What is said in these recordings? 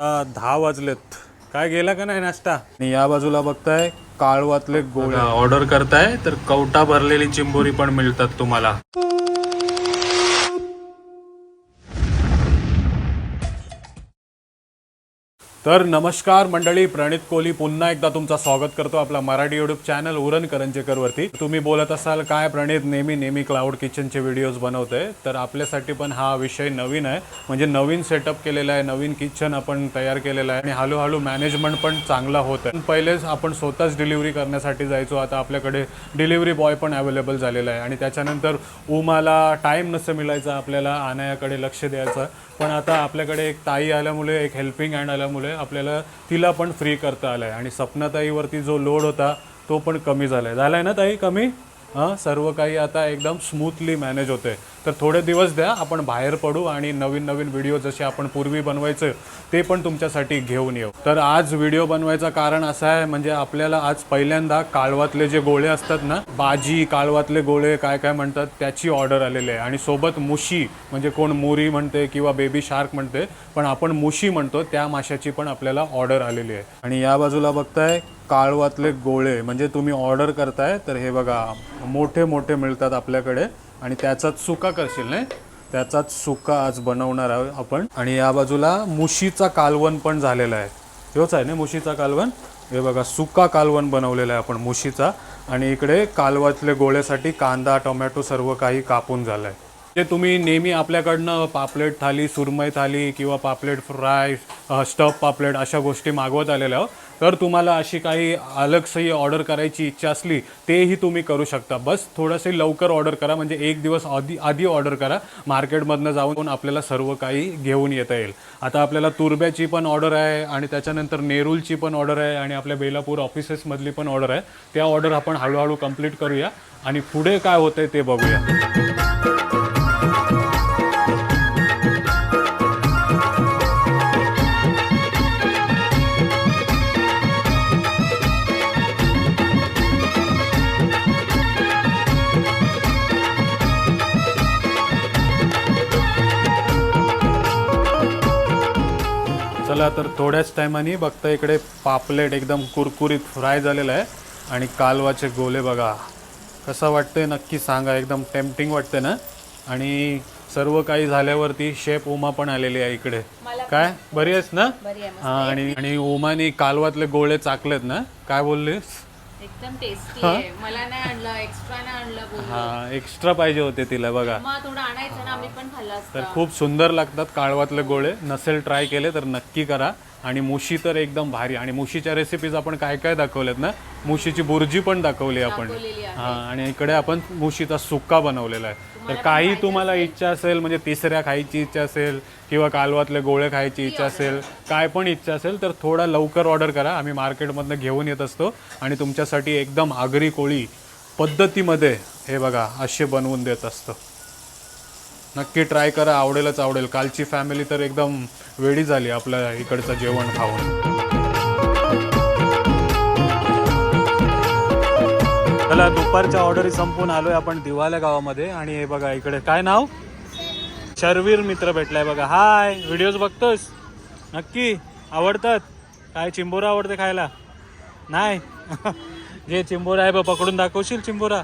दहा वाजलेत. काय गेला का नाही नाश्ता? आणि या बाजूला बघताय काळवातले गोळ्या ऑर्डर करताय तर कवटा भरलेली चिंबोरी पण मिळतात तुम्हाला. तर नमस्कार मंडळी प्रणित कोहली पुन्हा एकदा तुमचं स्वागत करतो आपला मराठी युट्यूब चॅनल उरण करंजेकर वरती तुम्ही बोलत असाल काय प्रणित नेहमी नेहमी क्लाउड किचनचे व्हिडिओज बनवते. तर आपल्यासाठी पण हा विषय नवीन आहे. म्हणजे नवीन सेटअप केलेला आहे नवीन किचन आपण तयार केलेलं आहे आणि हळूहळू मॅनेजमेंट पण चांगला होत आहे. पहिलेच आपण स्वतःच डिलिव्हरी करण्यासाठी जायचो. आता आपल्याकडे डिलिव्हरी बॉय पण अवेलेबल झालेला आहे आणि त्याच्यानंतर उमाला टाईम नसं मिळायचा आपल्याला आणायाकडे लक्ष द्यायचं. पण आता आपल्याकडे एक ताई आल्यामुळे एक हेल्पिंग हँड आल्यामुळे आपल्याला तिला पण फ्री करता आलं आहे आणि सपनाताईवरती जो लोड होता तो पण कमी झाला आहे झाला आहे ना ताई कमी? हां सर्व काही आता एकदम स्मूथली मॅनेज होते तर थोडे दिवस द्या आपण बाहेर पडू आणि नवीन नवीन व्हिडिओ जसे आपण पूर्वी बनवायचे ते पण तुमच्यासाठी घेऊन येऊ. तर आज व्हिडिओ बनवायचं कारण असं आहे म्हणजे आपल्याला आज पहिल्यांदा काळवातले जे गोळे असतात ना बाजी काळवातले गोळे काय काय म्हणतात त्याची ऑर्डर आलेली आहे. आणि सोबत मुशी म्हणजे कोण मोरी म्हणते किंवा बेबी शार्क म्हणते पण आपण मुशी म्हणतो त्या माशाची पण आपल्याला ऑर्डर आलेली आहे. आणि या बाजूला बघताय काळवातले गोळे म्हणजे तुम्ही ऑर्डर करताय तर हे बघा मोठे मोठे मिळतात आपल्याकडे. आणि त्याचाच सुका करशील नाही? त्याचाच सुका आज बनवणार आहोत आपण. आणि या बाजूला मुशीचा कालवण पण झालेला आहे. तोच आहे ना मुशीचा कालवण? हे बघा सुका कालवण बनवलेला आहे आपण मुशीचा. आणि इकडे कालवातले गोळ्यासाठी कांदा टोमॅटो सर्व काही कापून झालं आहे जे तुम्ही नेहमी आपल्याकडनं पापलेट थाली सुरमई थाली किंवा पापलेट फ्राय स्टफ पापलेट अशा गोष्टी मागवत आलेल्या आहोत. तर तुम्हाला अशी काही अलगसही ऑर्डर करायची इच्छा असली तेही तुम्ही करू शकता. बस थोडंसे लवकर ऑर्डर करा म्हणजे एक दिवस आधी आधी ऑर्डर करा. मार्केटमधनं जाऊन आपल्याला सर्व काही घेऊन येता येईल. आता आपल्याला तुरब्याची पण ऑर्डर आहे आणि त्याच्यानंतर नेरूलची पण ऑर्डर आहे आणि आपल्या बेलापूर ऑफिसेसमधली पण ऑर्डर आहे. त्या ऑर्डर आपण हळूहळू कंप्लीट करूया आणि पुढे काय होतंय ते बघूया. चला तर थोड्याच टायमाने बघता इकडे पापलेट एकदम कुरकुरीत फ्राय झालेला आहे आणि कालवाचे गोले बघा. कसं वाटतंय नक्की सांगा एकदम टेम्पटिंग वाटते ना? आणि सर्व काही झाल्यावरती शेफ उमा पण आलेली आहे इकडे. काय? बरी आहेस ना? आणि आणि उमाने कालवातले गोळे चाकलेत ना? काय बोललीस? एकदम टेस्टी आहे. मला नाही आणलं एक्स्ट्रा नाही आणलं हा एक्स्ट्रा पाहिजे होते तिला बघा. मग थोडं आणायचं ना आम्ही पण खाल्लं तर असतं. खूप सुंदर लागतात काळवातले गोळे. नसेल ट्राय केले तर नक्की करा. आणि मुशी तर एकदम भारी. आणि मुशीच्या रेसिपीज आपण काय काय दाखवल्यात ना? मुशीची बुर्जी पण दाखवली आपण. हा आणि इकडे आपण मुशीचा सुक्का बनवलेला आहे. तर काही तुम्हाला इच्छा असेल म्हणजे तिसऱ्या खायची इच्छा असेल किंवा कालवातले गोळे खायची इच्छा असेल काय पण इच्छा असेल तर थोडा लवकर ऑर्डर करा. आम्ही मार्केटमधनं घेऊन येत असतो. आणि तुमच्यासाठी एकदम आगरी कोळी पद्धतीमध्ये हे बघा असे बनवून देत असतो. नक्की ट्राय करा आवडेलच आवडेल. कालची फॅमिली तर एकदम वेडी झाली आपल्या इकडचं जेवण खाऊन. चला दुपारच्या ऑर्डरी संपून आलोय आपण दिवाल्या गावामध्ये. आणि हे बघा इकडे काय नाव? शर्वीर मित्र भेटलाय बघा. हाय व्हिडिओज बघतोस? नक्की आवडतात? काय चिंबोरा आवडते खायला? नाही? जे चिंबोरा आहे बा पकडून दाखवशील चिंबोरा?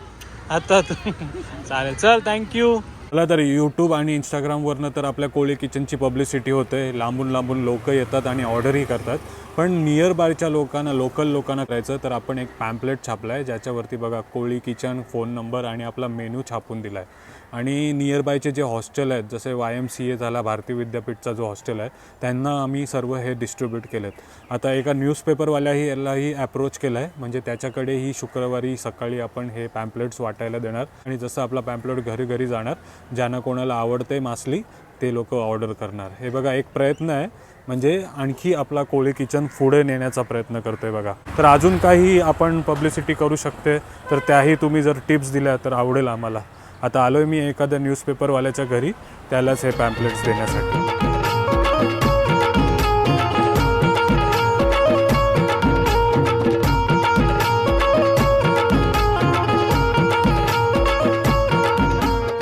आता चालेल चल थँक्यू मला तर यूट्यूब आणि इंस्टाग्रामवरनं तर आपल्या कोळी किचनची पब्लिसिटी होते. लांबून लांबून लोक येतात आणि ऑर्डरही करतात. पण नियर बायच्या लोकांना लोकल लोकांना करायचं तर आपण एक पॅम्पलेट छापला आहे ज्याच्यावरती बघा कोळी किचन फोन नंबर आणि आपला मेनू छापून दिला आहे आणि नियर बायचे जे हॉस्टेल आहेत जसे वाय एम सी ए झाला भारतीय विद्यापीठचा जो हॉस्टेल आहे त्यांना आम्ही सर्व हे डिस्ट्रीब्यूट केलेत. आता एका न्यूजपेपरवाल्याही यालाही अप्रोच केला आहे म्हणजे त्याच्याकडेही शुक्रवारी सकाळी आपण हे पॅम्पलेट्स वाटायला देणार. आणि जसं आपला पॅम्पलेट घरी घरी जाणार ज्यांना कोणाला आवडते मासली ते लोक ऑर्डर करणार. हे बघा एक प्रयत्न आहे. म्हणजे आणखी आपला कोळी किचन पुढे नेण्याचा प्रयत्न करतोय बघा. तर अजून काही आपण पब्लिसिटी करू शकते. तर त्याही तुम्ही जर टिप्स दिल्या तर आवडेल आम्हाला. आता आलोय मी एखाद्या न्यूजपेपरवाल्याच्या घरी. त्यालाच हे पॅम्पलेट्स देण्यासाठी.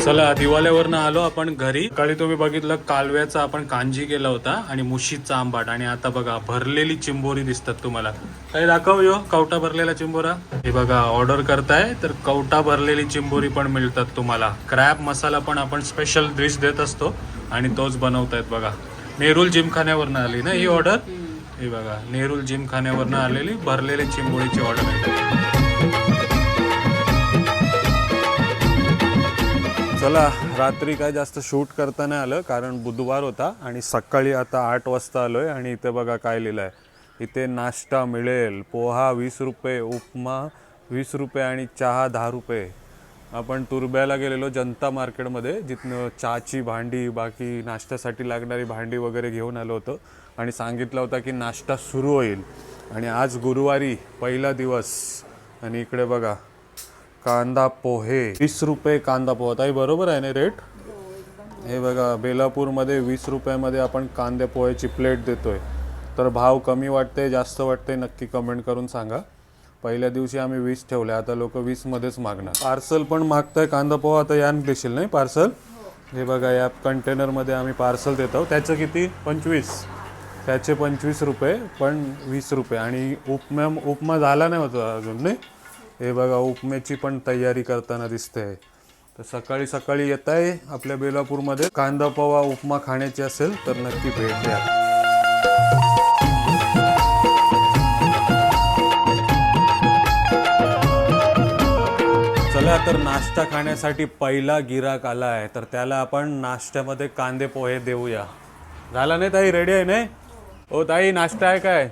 चला दिवाल्यावरनं आलो आपण घरी. सकाळी तुम्ही बघितलं कालव्याचा आपण कांजी केला होता आणि मुशीचा आंबाट आणि आता बघा भरलेली चिंबोरी दिसतात तुम्हाला. काही दाखव यो कवटा भरलेला चिंबोरा. हे बघा ऑर्डर करताय तर कवटा भरलेली चिंबोरी पण मिळतात तुम्हाला. क्रॅब मसाला पण आपण स्पेशल डिश देत असतो आणि तोच बनवतायत बघा. नेरूल जिमखान्यावरनं आली ना ही ऑर्डर? हे बघा नेरूल जिमखान्यावरनं आलेली भरलेली चिंबोरीची ऑर्डर आहे. चला रात्री काय जास्त शूट करता नाही आलं कारण बुधवार होता आणि सकाळी आता आठ वाजता आलोय आणि इथे बघा काय लिहिलं आहे इथे नाश्ता मिळेल पोहा वीस रुपये उपमा वीस रुपये आणि चहा दहा रुपये. आपण तुरब्याला गेलेलो जनता मार्केटमध्ये जिथनं चहाची भांडी बाकी नाश्त्यासाठी लागणारी भांडी वगैरे घेऊन आलो होतो आणि सांगितलं होतं की नाश्ता सुरू होईल. आणि आज गुरुवारी पहिला दिवस. आणि इकडे बघा कांदा पोहे. वीस रुपये कांदा पोहा. ताई बरोबर आहे ना रेट? हे बघा बेलापूरमध्ये वीस रुपयामध्ये आपण कांदे पोह्याची प्लेट देतोय. तर भाव कमी वाटते जास्त वाटते नक्की कमेंट करून सांगा. पहिल्या दिवशी आम्ही वीस ठेवले आता लोक वीसमध्येच मागणार. पार्सल पण मागताय कांदा पोहा आता यान देशील नाही पार्सल? हे बघा या कंटेनरमध्ये आम्ही पार्सल देतो त्याचं किती? पंचवीस. त्याचे पंचवीस रुपये पण वीस रुपये. आणि उपमा उपमा झाला नाही होता अजून नाही? हे बघा उपम्याची पण तयारी करताना दिसते तर सकाळी सकाळी येत आहे आपल्या बेलापूरमध्ये. कांदा पवा उपमा खाण्याची असेल तर नक्की भेट द्या. चला तर नाश्ता खाण्यासाठी पहिला गिराक आला आहे तर त्याला आपण नाश्त्यामध्ये कांदे पोहे देऊया. झाला नाही ताई? रेडी आहे नाही? ओ ताई नाश्ता आहे काय?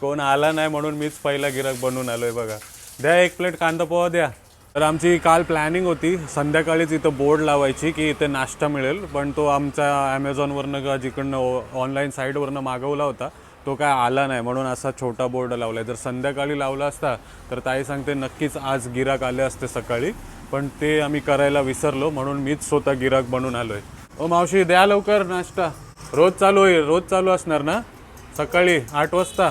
कोण आला नाही म्हणून मीच पहिला गिराक बनवून आलोय बघा. द्या एक प्लेट कांदा पोहा द्या. तर आमची काल प्लॅनिंग होती संध्याकाळीच इथं बोर्ड लावायची की इथे नाश्ता मिळेल पण तो आमच्या ॲमेझॉनवरनं का जिकडनं ऑनलाईन साईटवरनं मागवला होता तो काय आला नाही म्हणून असा छोटा बोर्ड लावलाय. जर संध्याकाळी लावला असता तर ताई सांगते नक्कीच आज गिराक आले असते सकाळी पण ते आम्ही करायला विसरलो म्हणून मीच स्वतः गिराक बनून आहे ओ मावशी द्या लवकर नाश्ता. रोज चालू होईल रोज चालू असणार ना? सकाळी आठ वाजता.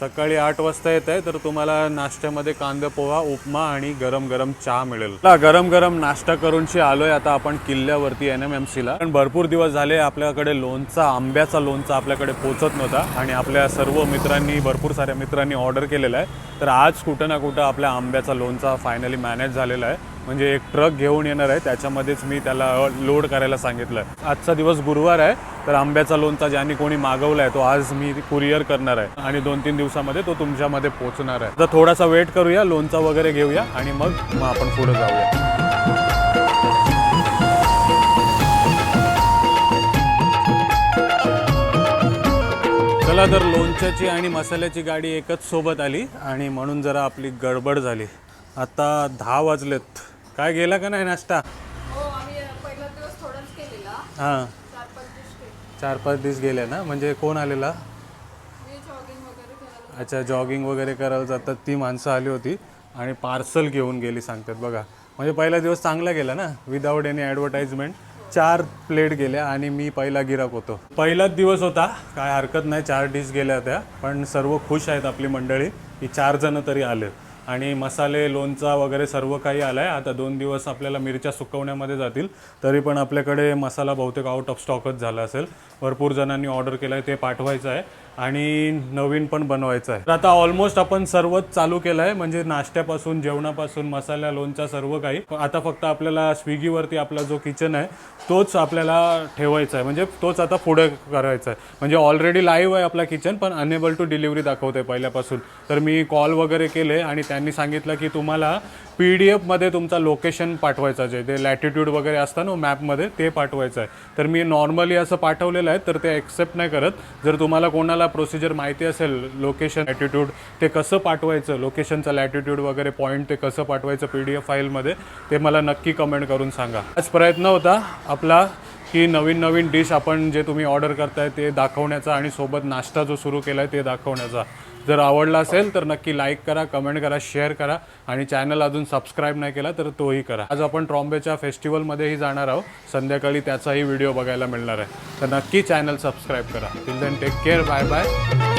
सकाळी आठ वाजता येत आहे तर तुम्हाला नाश्त्यामध्ये कांदा पोहा उपमा आणि गरम गरम चहा मिळेल. गरम गरम नाश्ता करूनशी आलोय. आता आपण किल्ल्यावरती एन एम एम सीला. पण भरपूर दिवस झाले आपल्याकडे लोणचा आंब्याचा लोणचा आपल्याकडे पोचत नव्हता आणि आपल्या सर्व मित्रांनी भरपूर साऱ्या मित्रांनी ऑर्डर केलेला आहे. तर आज कुठं ना कुठं आपल्या आंब्याचा लोणचा फायनली मॅनेज झालेला आहे. म्हणजे एक ट्रक घेऊन येणार आहे. त्याच्यामध्येच मी त्याला लोड करायला सांगितलं. आहे आजचा दिवस गुरुवार आहे. तर आंब्याचा लोणचा ज्यांनी कोणी मागवला आहे तो आज मी कुरिअर करणार आहे. आणि दोन तीन दिवसामध्ये तो तुमच्यामध्ये पोहोचणार आहे. तर थोडासा वेट करूया लोणचा वगैरे घेऊया आणि मग मग आपण पुढे जाऊया. चला तर लोणच्याची आणि मसाल्याची गाडी एकच सोबत आली आणि म्हणून जरा आपली गडबड झाली. आता दहा वाजलेत. काय गेला का नाही नाश्ता? हो हां. चार पाच दिवस गेले ना? म्हणजे कोण आलेला? अच्छा जॉगिंग वगैरे करायला जातात. ती माणसं आली होती आणि पार्सल घेऊन गेली सांगतात बघा. म्हणजे पहिला दिवस चांगला गेला ना? विदाऊट एनी ॲडव्हर्टाइजमेंट चार प्लेट गेल्या आणि मी पहिला गिराक होतो. पहिलाच दिवस होता. काय हरकत नाही चार डिश गेल्या होत्या. पण सर्व खुश आहेत आपली मंडळी की चार जण तरी आले आणि मसाले लोणचा वगैरे सर्व काही आलं आहे आता दोन दिवस आपल्याला मिरच्या सुकवण्यामध्ये जातील. तरी पण आपल्याकडे मसाला बहुतेक आउट ऑफ स्टॉकच झाला असेल. भरपूर जणांनी ऑर्डर केलं आहे ते पाठवायचं आहे. आणि नवीन पण बनवायचं आहे. तर आता ऑलमोस्ट आपण सर्वच चालू केलं आहे म्हणजे नाश्त्यापासून जेवणापासून मसाल्या लोणचा सर्व काही. आता फक्त आपल्याला स्विगीवरती आपला जो किचन आहे तोच आपल्याला ठेवायचा आहे. म्हणजे तोच आता पुढे करायचा आहे. म्हणजे ऑलरेडी लाईव्ह आहे आपला किचन पण अनेबल टू डिलिव्हरी दाखवते पहिल्यापासून. तर मी कॉल वगैरे केले आणि त्यांनी सांगितलं की तुम्हाला पी डी एफमध्ये तुमचा लोकेशन पाठवायचा जे ते लॅटिट्यूड वगैरे असतं ना मॅपमध्ये ते पाठवायचं आहे. तर मी नॉर्मली असं पाठवलेलं आहे तर ते ॲक्सेप्ट नाही करत. जर तुम्हाला कोणाला प्रोसिजर माहिती असेल लोकेशन लॅटिट्यूड ते कसं पाठवायचं लोकेशनचा लॅटिट्यूड वगैरे पॉईंट ते कसं पाठवायचं पी डी एफ फाईलमध्ये ते मला नक्की कमेंट करून सांगा. आज प्रयत्न होता आपला की नवीन नवीन डिश आपण जे तुम्ही ऑर्डर करताय ते दाखवण्याचा आणि सोबत नाश्ता जो सुरू केला आहे ते दाखवण्याचा. जर आवडला असेल तर नक्की लाईक करा कमेंट करा शेअर करा आणि चॅनल अजून सबस्क्राईब नाही केला तर तोही करा. आज आपण ट्रॉम्बेच्या फेस्टिवलमध्येही जाणार आहोत. संध्याकाळी त्याचाही व्हिडिओ बघायला मिळणार आहे. तर नक्की चॅनल सबस्क्राईब करा. Till then take care bye bye